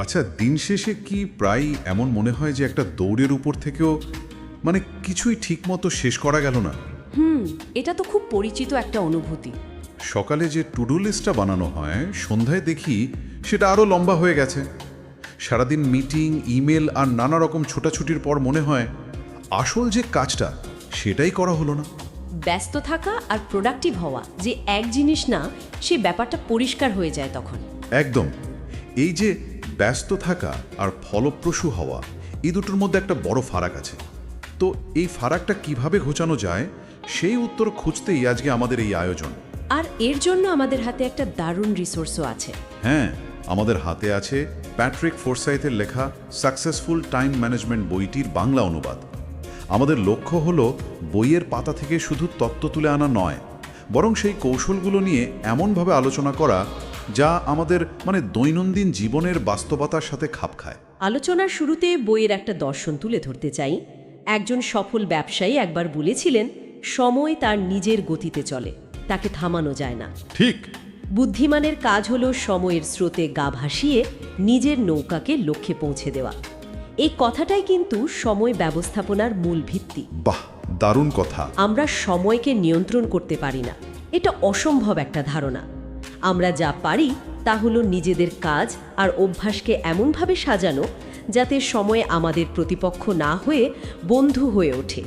আচ্ছা দিন শেষে কি প্রায় এমন মনে হয় যে একটা দৌড়ের উপর থেকেও মানে কিছুই ঠিকমতো শেষ করা গেল না? হুম এটা তো খুব পরিচিত একটা অনুভূতি। সকালে যে টুডু লিস্টটা বানানো হয় সন্ধ্যায় দেখি সেটা আরও লম্বা হয়ে গেছে। সারাদিন মিটিং ইমেল আর নানা রকম ছোটাছুটির পর মনে হয় আসল যে কাজটা সেটাই করা হলো না। ব্যস্ত থাকা আর প্রোডাক্টিভ হওয়া যে এক জিনিস না সে ব্যাপারটা পরিষ্কার হয়ে যায় তখন। একদম। এই যে ব্যস্ত থাকা আর ফলপ্রসূ হওয়া এই দুটোর মধ্যে একটা বড় ফারাক আছে। তো এই ফারাকটা কীভাবে ঘোচানো যায় সেই উত্তর খুঁজতেই আজকে আমাদের এই আয়োজন। আর এর জন্য আমাদের হাতে একটা দারুণ রিসোর্সও আছে। হ্যাঁ আমাদের হাতে আছে প্যাট্রিক ফোরসাইথের লেখা সাকসেসফুল টাইম ম্যানেজমেন্ট বইটির বাংলা অনুবাদ। আমাদের লক্ষ্য হল বইয়ের পাতা থেকে শুধু তত্ত্ব তুলে আনা নয় বরং সেই কৌশলগুলো নিয়ে এমনভাবে আলোচনা করা যা আমাদের মানে দৈনন্দিন জীবনের বাস্তবতার সাথে খাপ খায়। আলোচনার শুরুতে বইয়ের একটা দর্শন তুলে ধরতে চাই। একজন সফল ব্যবসায়ী একবার বলেছিলেন সময় তার নিজের গতিতে চলে তাকে থামানো যায় না। ঠিক। বুদ্ধিমানের কাজ হলো সময়ের স্রোতে গা ভাসিয়ে নিজের নৌকাকে লক্ষ্যে পৌঁছে দেওয়া। এই কথাটাই কিন্তু সময় ব্যবস্থাপনার মূল ভিত্তি। বাহ দারুণ কথা। আমরা সময়কে নিয়ন্ত্রণ করতে পারি না। এটা অসম্ভব একটা ধারণা। আমরা যা পারি তা হলো নিজেদের কাজ আর অভ্যাসকে এমনভাবে সাজানো যাতে সময় আমাদের প্রতিপক্ষ না হয়ে বন্ধু হয়ে ওঠে।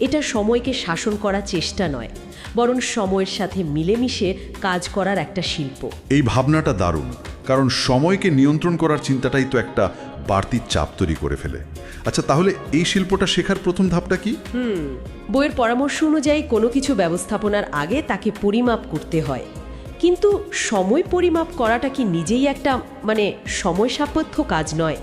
এটা সময়কে শাসন করার চেষ্টা নয় বরং সময়ের সাথে মিলেমিশে কাজ করার একটা শিল্প। এই ভাবনাটা দারুণ কারণ সময়কে নিয়ন্ত্রণ করার চিন্তাটাই তো একটা বাড়তি চাপ তৈরি করে ফেলে। আচ্ছা তাহলে এই শিল্পটা শেখার প্রথম ধাপটা কি? হুম বইয়ের পরামর্শ অনুযায়ী কোনো কিছু ব্যবস্থাপনার আগে তাকে পরিমাপ করতে হয়। কিন্তু সময় পরিমাপ করাটা কি নিজেই একটা মানে সময় সাপেক্ষ কাজ নয়?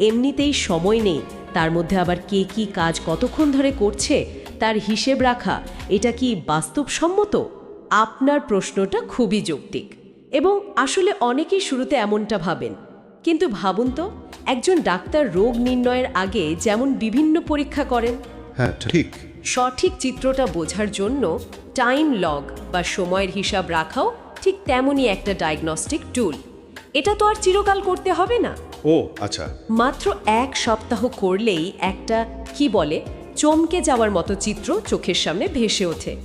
এমনিতেই সময় নেই তার মধ্যে আবার কে কি কাজ কতক্ষণ ধরে করছে তার হিসেব রাখা এটা কি বাস্তবসম্মত? আপনার প্রশ্নটা খুবই যৌক্তিক। এবং আসলে অনেকেই শুরুতে এমনটা ভাবেন। কিন্তু ভাবুন তো একজন ডাক্তার রোগ নির্ণয়ের আগে যেমন বিভিন্ন পরীক্ষা করেন হ্যাঁ ঠিক। সঠিক চিত্রটা বোঝার জন্য টাইম লগ বা সময়ের হিসাব রাখাও ঠিক তেমনই একটা ডায়াগনস্টিক টুল এটা তো আর চিরকাল করতে হবে না। ও আচ্ছা। মাত্র এক সপ্তাহ করলেই একটা কি বলে চমকে যাওয়ার মতো চিত্র চোখের সামনে ভেসে ওঠে।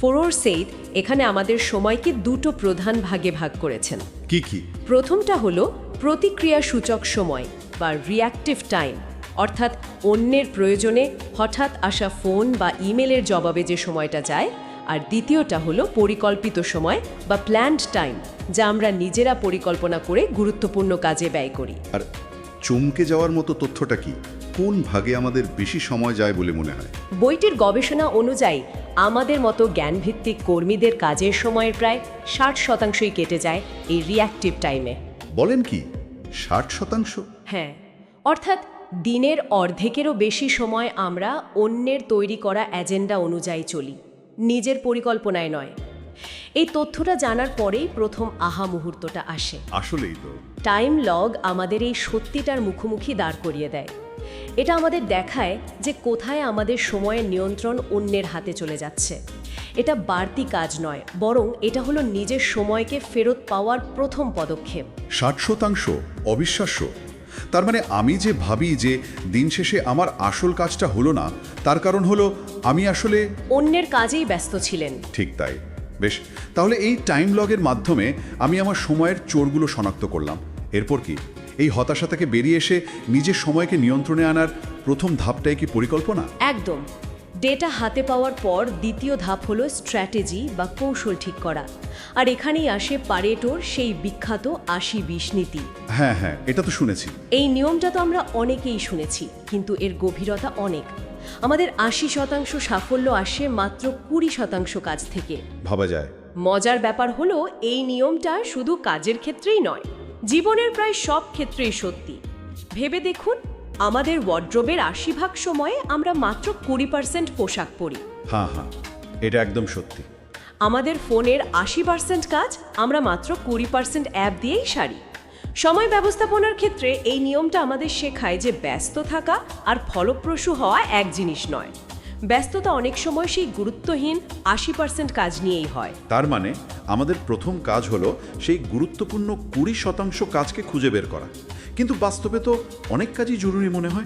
ফোরোর সেইদ এখানে আমাদের সময়কে দুটো প্রধান ভাগে ভাগ করেছেন। কি কি? প্রথমটা হলো প্রতিক্রিয়া সূচক সময় বা রিয়াক্টিভ টাইম অর্থাৎ অন্যের প্রয়োজনে হঠাৎ আসা ফোন বা ইমেলের জবাবে যে সময়টা যায় আর দ্বিতীয়টা হলো পরিকল্পিত সময় বা প্ল্যান্ড টাইম যা আমরা নিজেরা পরিকল্পনা করে গুরুত্বপূর্ণ কাজে ব্যয় করি। আর চমকে যাওয়ার মতো তথ্যটা কি? কোন ভাগে আমাদের বেশি সময় যায় বলে মনে হয়? বইটির গবেষণা অনুযায়ী আমাদের মতো জ্ঞানভিত্তিক কর্মীদের কাজের সময়ের প্রায় ষাট শতাংশই কেটে যায় এই রিয়াক্টিভ টাইমে বলেন কি? ষাট শতাংশ? হ্যাঁ অর্থাৎ দিনের অর্ধেকেরও বেশি সময় আমরা অন্যের তৈরি করা অ্যাজেন্ডা অনুযায়ী চলি। নিজের পরিকল্পনায় নয়। এই তথ্যটা জানার পরেই প্রথম আহা মুহূর্তটা আসে। আসলেই তো। টাইম লগ আমাদের এই সত্যিটার মুখোমুখি দাঁড় করিয়ে দেয়। এটা আমাদের দেখায় যে কোথায় আমাদের সময়ের নিয়ন্ত্রণ অন্যের হাতে চলে যাচ্ছে। এটা বাড়তি কাজ নয় বরং এটা হলো নিজের সময়কে ফেরত পাওয়ার প্রথম পদক্ষেপ। ষাট শতাংশ অবিশ্বাস্য। তার মানে আমি যে ভাবি যে দিন শেষে আমার আসল কাজটা হলো না তার কারণ হলো আমি আসলে অন্যের কাজেই ব্যস্ত ছিলেন। ঠিক তাই। বেশ তাহলে এই টাইম লগের মাধ্যমে আমি আমার সময়ের চোরগুলো শনাক্ত করলাম। এরপর কি? এই হতাশা থেকে বেরিয়ে এসে নিজের সময়কে নিয়ন্ত্রণে আনার প্রথম ধাপটাই কি পরিকল্পনা? একদম। ডেটা হাতে পাওয়ার পর দ্বিতীয় ধাপ হলো স্ট্র্যাটেজি বা কৌশল ঠিক করা। আর এখানেই আসে পারেটোর সেই বিখ্যাত আশি বিশ নীতি। হ্যাঁ হ্যাঁ এটা তো শুনেছি। এই নিয়মটা তো আমরা অনেকেই শুনেছি কিন্তু এর গভীরতা অনেক। আমাদের আশি শতাংশ সাফল্য আসে মাত্র কুড়ি শতাংশ কাজ থেকে। ভাবা যায়। মজার ব্যাপার হলো এই নিয়মটা শুধু কাজের ক্ষেত্রেই নয় জীবনের প্রায় সব ক্ষেত্রেই সত্যি। ভেবে দেখুন আমাদের ওয়ার্ড্রোবের আশি ভাগ সময়ে আমরা মাত্র কুড়ি পার্সেন্ট পোশাক পরি। হ্যাঁ হ্যাঁ এটা একদম সত্যি। আমাদের ফোনের আশি পার্সেন্ট কাজ আমরা মাত্র কুড়ি পার্সেন্ট অ্যাপ দিয়েই সারি। সময় ব্যবস্থাপনার ক্ষেত্রে এই নিয়মটা আমাদের শেখায় যে ব্যস্ত থাকা আর ফলপ্রসূ হওয়া এক জিনিস নয়। ব্যস্ততা অনেক সময় সেই গুরুত্বহীন আশি পার্সেন্ট কাজ নিয়েই হয়। তার মানে আমাদের প্রথম কাজ হলো সেই গুরুত্বপূর্ণ কুড়ি শতাংশ কাজকে খুঁজে বের করা। কিন্তু বাস্তবে তো অনেক কাজই জরুরি মনে হয়।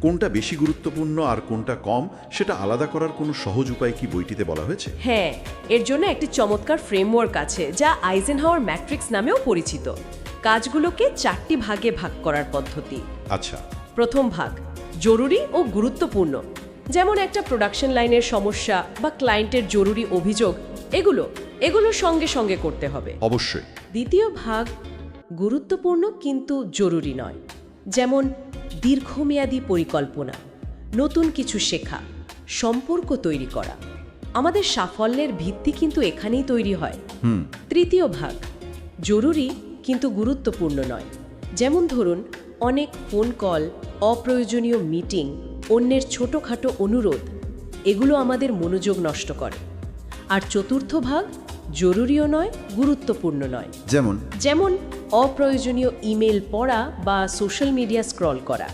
কোনটা বেশি গুরুত্বপূর্ণ আর কোনটা কম সেটা আলাদা করার কোনো সহজ উপায় কি বইটিতে বলা হয়েছে? হ্যাঁ এর জন্য একটি চমৎকার ফ্রেমওয়ার্ক আছে যা আইজেনহাওয়ার ম্যাট্রিক্স নামেও পরিচিত। কাজগুলোকে চারটি ভাগে ভাগ করার পদ্ধতি। আচ্ছা। প্রথম ভাগ জরুরি ও গুরুত্বপূর্ণ। যেমন একটা প্রোডাকশন লাইনের সমস্যা বা ক্লায়েন্টের জরুরি অভিযোগ এগুলো এগুলো সঙ্গে সঙ্গে করতে হবে। অবশ্যই। দ্বিতীয় ভাগ গুরুত্বপূর্ণ কিন্তু জরুরি নয়। যেমন দীর্ঘমেয়াদী পরিকল্পনা নতুন কিছু শেখা সম্পর্ক তৈরি করা। আমাদের সাফল্যের ভিত্তি কিন্তু এখানেই তৈরি হয়। তৃতীয় ভাগ জরুরি কিন্তু গুরুত্বপূর্ণ নয়। যেমন ধরুন অনেক ফোন কল অপ্রয়োজনীয় মিটিং অন্যের ছোটোখাটো অনুরোধ এগুলো আমাদের মনোযোগ নষ্ট করে। আর চতুর্থ ভাগ জরুরিও নয় গুরুত্বপূর্ণ নয়। যেমন? যেমন অপ্রয়োজনীয় ইমেল পড়া বা সোশ্যাল মিডিয়া স্ক্রল করা।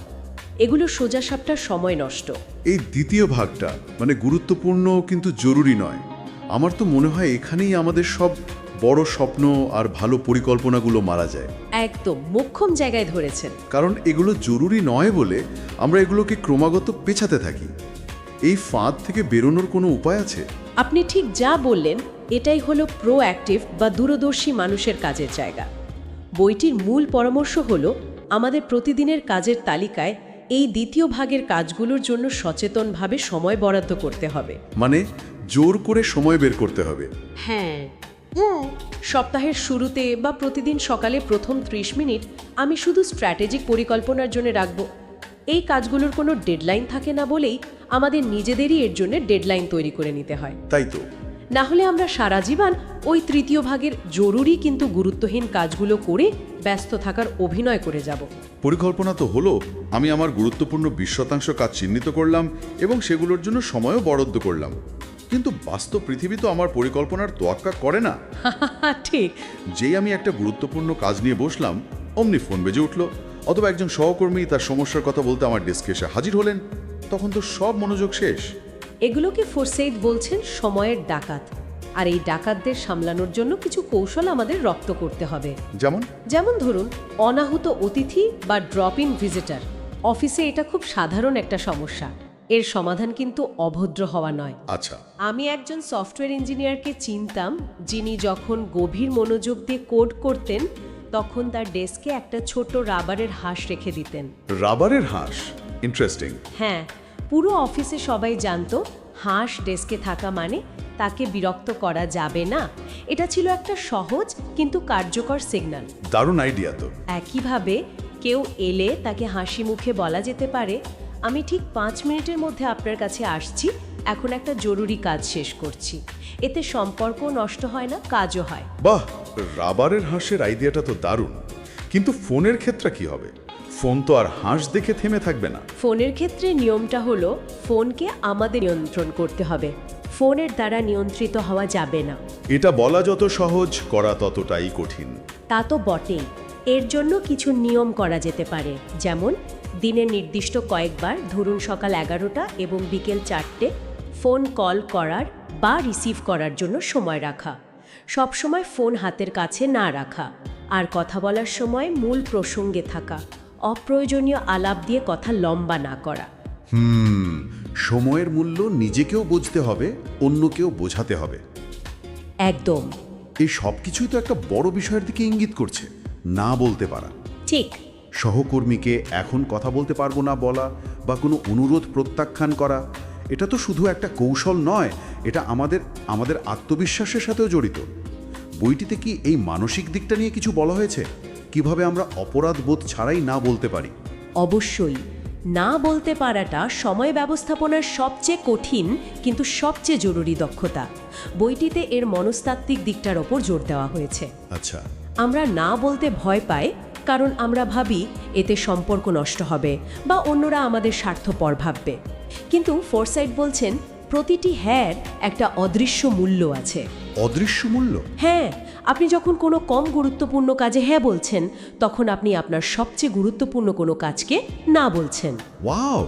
এগুলো সোজাসাপটা সময় নষ্ট। এই দ্বিতীয় ভাগটা মানে গুরুত্বপূর্ণ কিন্তু জরুরি নয়। আমার তো মনে হয় এখানেই আমাদের সব বড় স্বপ্ন আর ভালো পরিকল্পনাগুলো মারা যায়। একদম মোক্ষম জায়গায় ধরেছেন। কারণ এগুলো জরুরি নয় বলে আমরা এগুলোকে ক্রমাগত পেছাতে থাকি। এই ফাঁদ থেকে বেরোনোর কোনো উপায় আছে? আপনি ঠিক যা বললেন এটাই হলো প্রোঅ্যাক্টিভ বা দূরদর্শী মানুষের কাজের জায়গা। বইটির মূল পরামর্শ হল আমাদের প্রতিদিনের কাজের তালিকায় এই দ্বিতীয় ভাগের কাজগুলোর জন্য সচেতনভাবে সময় বরাদ্দ করতে হবে। মানে জোর করে সময় বের করতে হবে। হ্যাঁ। সপ্তাহের শুরুতে বা প্রতিদিন সকালে প্রথম ত্রিশ মিনিট আমি শুধু স্ট্র্যাটেজিক পরিকল্পনার জন্য রাখব। এই কাজগুলোর কোনো ডেডলাইন থাকে না বলেই আমাদের নিজেদেরই এর জন্য ডেডলাইন তৈরি করে নিতে হয়। তাই তো। না হলে আমরা সারা জীবন ওই তৃতীয় ভাগের জরুরি কিন্তু গুরুত্বহীন কাজগুলো করে ব্যস্ত থাকার অভিনয় করে যাব। পরিকল্পনা তো হলো আমি আমার গুরুত্বপূর্ণ বিশ শতাংশ কাজ চিহ্নিত করলাম এবং সেগুলোর জন্য সময়ও বরাদ্দ করলাম। কিন্তু বাস্তব পৃথিবী তো আমার পরিকল্পনার তোয়াক্কা করে না। ঠিক। যেই আমি একটা গুরুত্বপূর্ণ কাজ নিয়ে বসলাম অমনি ফোন বেজে উঠল অথবা একজন সহকর্মী তার সমস্যার কথা বলতে আমার ডেস্কে এসে হাজির হলেন তখন তো সব মনোযোগ শেষ। এগুলোকে ফোরসেইড বলছেন সময়ের ডাকাত। আর এই ডাকাতদের সামলানোর জন্য কিছু কৌশল আমাদের রপ্ত করতে হবে। যেমন? যেমন ধরুন অনাহুত অতিথি বা ড্রপ ইন ভিজিটার অফিসে এটা খুব সাধারণ একটা সমস্যা। এর সমাধান কিন্তু অভদ্র হওয়া নয়। আচ্ছা। আমি একজন সফটওয়্যার ইঞ্জিনিয়ারকে চিনতাম যিনি যখন গভীর মনোযোগ দিয়ে কোড করতেন তখন তার ডেস্কে একটা ছোট রাবারের হাঁস রেখে দিতেন। রাবারের হাঁস? ইন্টারেস্টিং হ্যাঁ পুরো অফিসে সবাই জানতো হাঁস ডেস্কে থাকা মানে তাকে বিরক্ত করা যাবে না। এটা ছিল একটা সহজ কিন্তু কার্যকর সিগন্যাল। দারুণ আইডিয়া তো। একইভাবে কেউ এলে তাকে হাসি মুখে বলা যেতে পারে। আমি ঠিক পাঁচ মিনিটের মধ্যে আপনার কাছে আসছি এখন একটা জরুরি কাজ শেষ করছি। এতে সম্পর্ক নষ্ট হয় না কাজও হয়। বাহ! রাবারের হাঁসের আইডিয়াটা তো দারুণ। কিন্তু ফোনের ক্ষেত্রে কি হবে? ফোন তো আর হাঁস দেখে থেমে থাকবে না। ফোনের ক্ষেত্রে নিয়মটা হলো ফোনকে আমাদের নিয়ন্ত্রণ করতে হবে। ফোনের দ্বারা নিয়ন্ত্রিত হওয়া যাবে না। এটা বলা যত সহজ করা ততটাই কঠিন। তা তো বটেই। এর জন্য কিছু নিয়ম করা যেতে পারে। যেমন দিনের নির্দিষ্ট কয়েকবার ধরুন সকাল এগারোটা এবং বিকেল চারটে ফোন কল করার বা রিসিভ করার জন্য সময় রাখা। সবসময় ফোন হাতের কাছে না রাখা। আর কথা বলার সময় মূল প্রসঙ্গে থাকা। অপ্রয়োজনীয় আলাপ দিয়ে কথা লম্বা না করা। হুম সময়ের মূল্য নিজেকেও বুঝতে হবে অন্যকেও বোঝাতে হবে। একদম। এই সব কিছুই তো একটা বড় বিষয়ের দিকে ইঙ্গিত করছে না বলতে পারা। ঠিক। সহকর্মীকে এখন কথা বলতে পারব না বলা বা কোনো অনুরোধ প্রত্যাখ্যান করা এটা তো শুধু একটা কৌশল নয় এটা আমাদের আমাদের আত্মবিশ্বাসের সাথেও জড়িত। বইটিতে কি এই মানসিক দিকটা নিয়ে কিছু বলা হয়েছে? কীভাবে আমরা অপরাধ বোধ ছাড়াই না বলতে পারি? অবশ্যই। না বলতে পারাটা সময় ব্যবস্থাপনার সবচেয়ে কঠিন কিন্তু সবচেয়ে জরুরি দক্ষতা। বইটিতে এর মনস্তাত্ত্বিক দিকটার ওপর জোর দেওয়া হয়েছে। আচ্ছা। আমরা না বলতে ভয় পাই কারণ আমরা ভাবি এতে সম্পর্ক নষ্ট হবে বা অন্যরা আমাদের স্বার্থপর ভাববে। কিন্তু ফোরসাইট বলছেন প্রতিটি হ্যার একটা অদৃশ্য মূল্য আছে। অদৃশ্য মূল্য? হ্যাঁ আপনি যখন কোনো কম গুরুত্বপূর্ণ কাজে হ্যাঁ বলছেন তখন আপনি আপনার সবচেয়ে গুরুত্বপূর্ণ কোনো কাজকে না বলছেন। ওয়াও!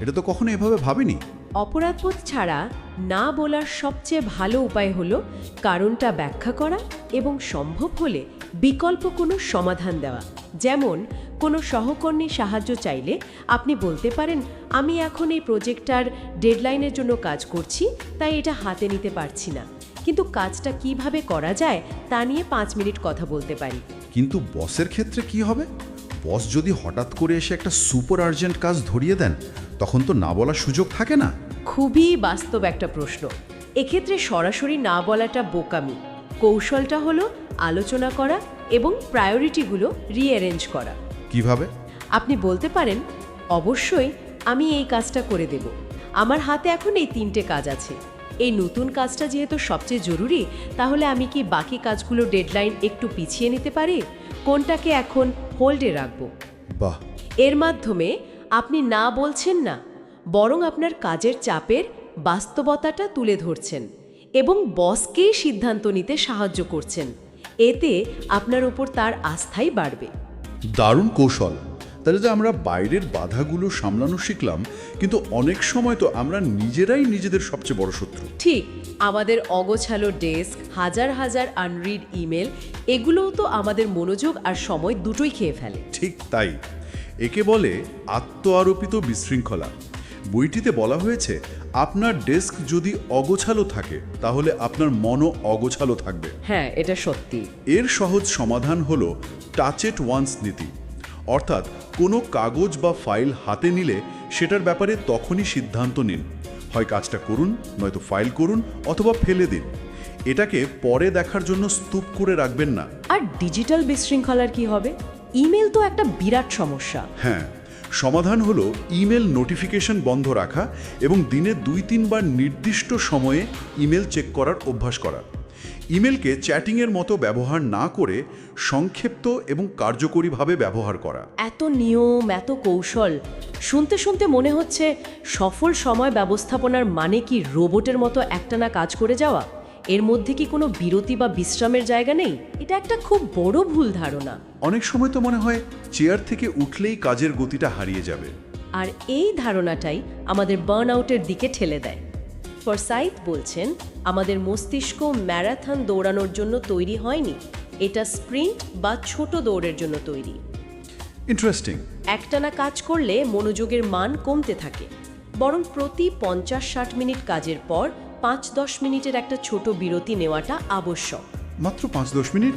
এটা তো কখনো এভাবে ভাবিনি। অপরাধবোধ ছাড়া না বলার সবচেয়ে ভালো উপায় হলো কারণটা ব্যাখ্যা করা এবং সম্ভব হলে বিকল্প কোনো সমাধান দেওয়া। যেমন কোনো সহকর্মী সাহায্য চাইলে আপনি বলতে পারেন আমি এখন এই প্রজেক্টটার ডেডলাইনের জন্য কাজ করছি তাই এটা হাতে নিতে পারছি না। কিন্তু কাজটা কীভাবে করা যায় তা নিয়ে পাঁচ মিনিট কথা বলতে পারি। কিন্তু বসের ক্ষেত্রে কি হবে? বস যদি হঠাৎ করে এসে একটা সুপার আর্জেন্ট কাজ ধরিয়ে দেন তখন তো না বলার সুযোগ থাকে না। খুবই বাস্তব একটা প্রশ্ন। এক্ষেত্রে সরাসরি না বলাটা বোকামি। কৌশলটা হলো আলোচনা করা এবং প্রায়োরিটিগুলো রিঅ্যারেঞ্জ করা। কীভাবে? আপনি বলতে পারেন অবশ্যই আমি এই কাজটা করে দেব। আমার হাতে এখন এই তিনটে কাজ আছে। এই নতুন কাজটা যেহেতু সবচেয়ে জরুরি তাহলে আমি কি বাকি কাজগুলো ডেডলাইন একটু পিছিয়ে নিতে পারি? কোনটাকে এখন হোল্ডে রাখব? বাহ। এর মাধ্যমে আপনি না বলছেন না বরং আপনার কাজের চাপের বাস্তবতাটা তুলে ধরছেন এবং বসকেই সিদ্ধান্ত নিতে সাহায্য করছেন। এতে আপনার উপর তার আস্থাই বাড়বে। দারুণ কৌশল। তাহলে যে আমরা বাইরের বাধাগুলো সামলানো শিখলাম কিন্তু অনেক সময় তো আমরা নিজেরাই নিজেদের সবচেয়ে বড় শত্রু। ঠিক আমাদের অগোছালো ডেস্ক হাজার হাজার আনরিড ইমেল এগুলোও তো আমাদের মনোযোগ আর সময় দুটোই খেয়ে ফেলে। ঠিক তাই। একে বলে আত্ম আরোপিত বিশৃঙ্খলা। বইটিতে বলা হয়েছে আপনার ডেস্ক যদি অগোছালো থাকে তাহলে আপনার মনও অগোছালো থাকবে। হ্যাঁ এটা সত্যি। এর সহজ সমাধান হল টাচ এট ওয়ান্স নীতি। অর্থাৎ কোনো কাগজ বা ফাইল হাতে নিলে সেটার ব্যাপারে তখনই সিদ্ধান্ত নিন। হয় কাজটা করুন নয়তো ফাইল করুন অথবা ফেলে দিন। এটাকে পরে দেখার জন্য স্তূপ করে রাখবেন না। আর ডিজিটাল বিশৃঙ্খলার কি হবে? ইমেল তো একটা বিরাট সমস্যা। হ্যাঁ সমাধান হলো ইমেল নোটিফিকেশন বন্ধ রাখা এবং দিনে দুই তিনবার নির্দিষ্ট সময়ে ইমেল চেক করার অভ্যাস করা। ইমেলকে চ্যাটিংয়ের মতো ব্যবহার না করে সংক্ষিপ্ত এবং কার্যকরীভাবে ব্যবহার করা। এত নিয়ম এত কৌশল শুনতে শুনতে মনে হচ্ছে সফল সময় ব্যবস্থাপনার মানে কি রোবটের মতো একটানা কাজ করে যাওয়া? এর মধ্যে কি কোনো বিরতি বা বিশ্রামের জায়গা নেই? এটা একটা খুব বড় ভুল ধারণা। অনেক সময় তো মনে হয় চেয়ার থেকে উঠলেই কাজের গতিটা হারিয়ে যাবে। আর এই ধারণাটাই আমাদের বার্ন আউটের দিকে ঠেলে দেয়। ফরসাইথ বলছেন আমাদের মস্তিষ্ক ম্যারাথন দৌড়ানোর জন্য তৈরি হয়নি। এটা স্প্রিন্ট বা ছোট দৌড়ের জন্য তৈরি। ইন্টারেস্টিং একটানা কাজ করলে মনোযোগের মান কমতে থাকে। বরং প্রতি পঞ্চাশ ষাট মিনিট কাজের পর পাঁচ দশ মিনিটের একটা ছোট বিরতি নেওয়াটা আবশ্যক। মাত্র পাঁচ দশ মিনিট?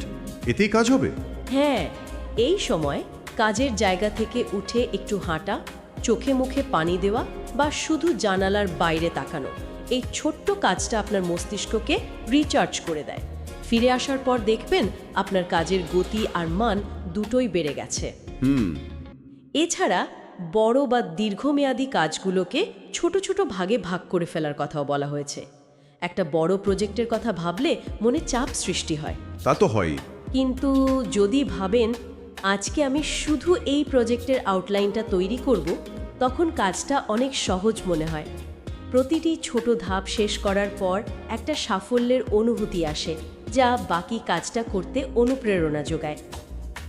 এতেই কাজ হবে? হ্যাঁ এই সময় কাজের জায়গা থেকে উঠে একটু হাঁটা চোখে মুখে পানি দেওয়া বা শুধু জানালার বাইরে তাকানো। এই ছোট্ট কাজটা আপনার মস্তিষ্ককে রিচার্জ করে দেয়। ফিরে আসার পর দেখবেন আপনার কাজের গতি আর মান দুটোই বেড়ে গেছে। এছাড়া বড় বা দীর্ঘমেয়াদী কাজগুলোকে ছোট ছোট ভাগে ভাগ করে ফেলার কথাও বলা হয়েছে। একটা বড় প্রজেক্টের কথা ভাবলে মনে চাপ সৃষ্টি হয়। তা তো হয়ই। কিন্তু যদি ভাবেন আজকে আমি শুধু এই প্রজেক্টের আউটলাইনটা তৈরি করব তখন কাজটা অনেক সহজ মনে হয়। প্রতিটি ছোট ধাপ শেষ করার পর একটা সাফল্যের অনুভূতি আসে যা বাকি কাজটা করতে অনুপ্রেরণা যোগায়।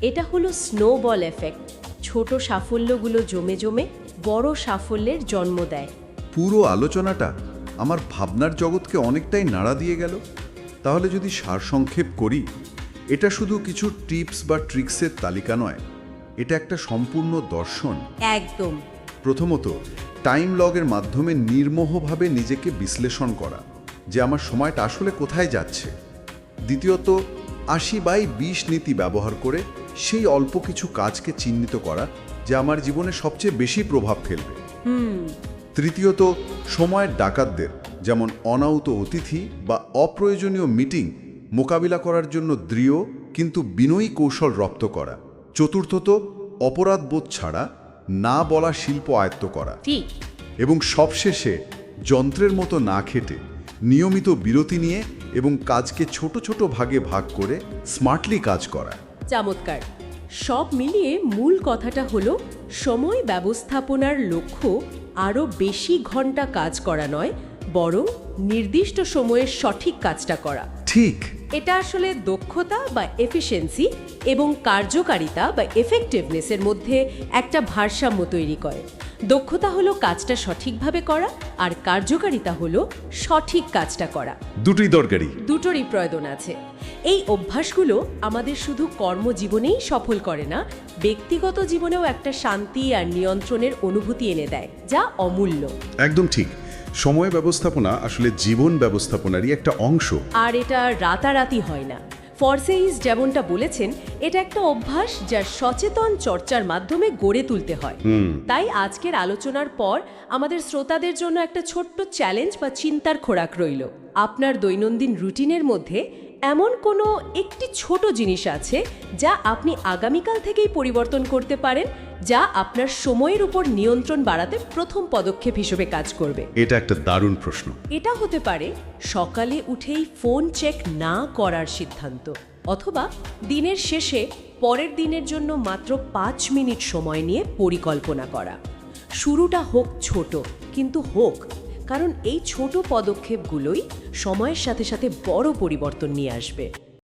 এটা হলো স্নোবল এফেক্ট ছোট সাফল্যগুলো জমে জমে বড় সাফল্যের জন্ম দেয়। পুরো আলোচনাটা আমার ভাবনার জগৎকে অনেকটাই নাড়া দিয়ে গেল। তাহলে যদি সারসংক্ষেপ করি এটা শুধু কিছু টিপস বা ট্রিক্সের তালিকা নয় এটা একটা সম্পূর্ণ দর্শন। একদম। প্রথমত টাইম লগের মাধ্যমে নির্মোহভাবে নিজেকে বিশ্লেষণ করা যে আমার সময়টা আসলে কোথায় যাচ্ছে। দ্বিতীয়ত আশি বাই বিশ নীতি ব্যবহার করে সেই অল্প কিছু কাজকে চিহ্নিত করা যে আমার জীবনে সবচেয়ে বেশি প্রভাব ফেলবে। তৃতীয়ত সময়ের ডাকাতদের যেমন অনাহুত অতিথি বা অপ্রয়োজনীয় মিটিং মোকাবিলা করার জন্য দৃঢ় কিন্তু বিনয়ী কৌশল রপ্ত করা। চতুর্থত অপরাধবোধ ছাড়া না বলা শিল্প আয়ত্ত করা। ঠিক। এবং সবশেষে যন্ত্রের মতো না খেটে নিয়মিত বিরতি নিয়ে এবং কাজকে ছোট ছোট ভাগে ভাগ করে স্মার্টলি কাজ করা। চমৎকার। সব মিলিয়ে মূল কথাটা হলো সময় ব্যবস্থাপনার লক্ষ্য আরও বেশি ঘণ্টা কাজ করা নয় বরং নির্দিষ্ট সময়ে সঠিক কাজটা করা। ঠিক। এটা আসলে দক্ষতা বা এফিসিয়েন্সি এবং কার্যকারিতা বা এফেক্টিভনেসের মধ্যে একটা ভারসাম্য তৈরি করে। দক্ষতা হলো কাজটা সঠিকভাবে করা আর কার্যকারিতা হলো সঠিক কাজটা করা। দুটোই দরকারি। দুটোরই প্রয়োজন আছে। এই অভ্যাসগুলো আমাদের শুধু কর্মজীবনেই সফল করে না ব্যক্তিগত জীবনেও একটা শান্তি আর নিয়ন্ত্রণের অনুভূতি এনে দেয় যা অমূল্য। একদম ঠিক। সময় ব্যবস্থাপনা আসলে জীবন ব্যবস্থাপনারই একটা অংশ। আর এটা রাতারাতি হয় না। ফরসেইস যেমনটা বলেছেন এটা একটা অভ্যাস যার সচেতন চর্চার মাধ্যমে গড়ে তুলতে হয়। তাই আজকের আলোচনার পর আমাদের শ্রোতাদের জন্য একটা ছোট্ট চ্যালেঞ্জ বা চিন্তার খোরাক রইল। আপনার দৈনন্দিন রুটিনের মধ্যে এমন কোনো একটি ছোট জিনিস আছে যা আপনি আগামীকাল থেকেই পরিবর্তন করতে পারেন যা আপনার সময়ের উপর নিয়ন্ত্রণ বাড়াতে প্রথম পদক্ষেপ হিসেবে কাজ করবে। এটা একটা দারুণ প্রশ্ন। এটা হতে পারে সকালে উঠেই ফোন চেক না করার সিদ্ধান্ত অথবা দিনের শেষে পরের দিনের জন্য মাত্র পাঁচ মিনিট সময় নিয়ে পরিকল্পনা করা। শুরুটা হোক ছোট কিন্তু হোক কারণ এই ছোট পদক্ষেপগুলোই সময়ের সাথে সাথে বড় পরিবর্তন নিয়ে আসবে।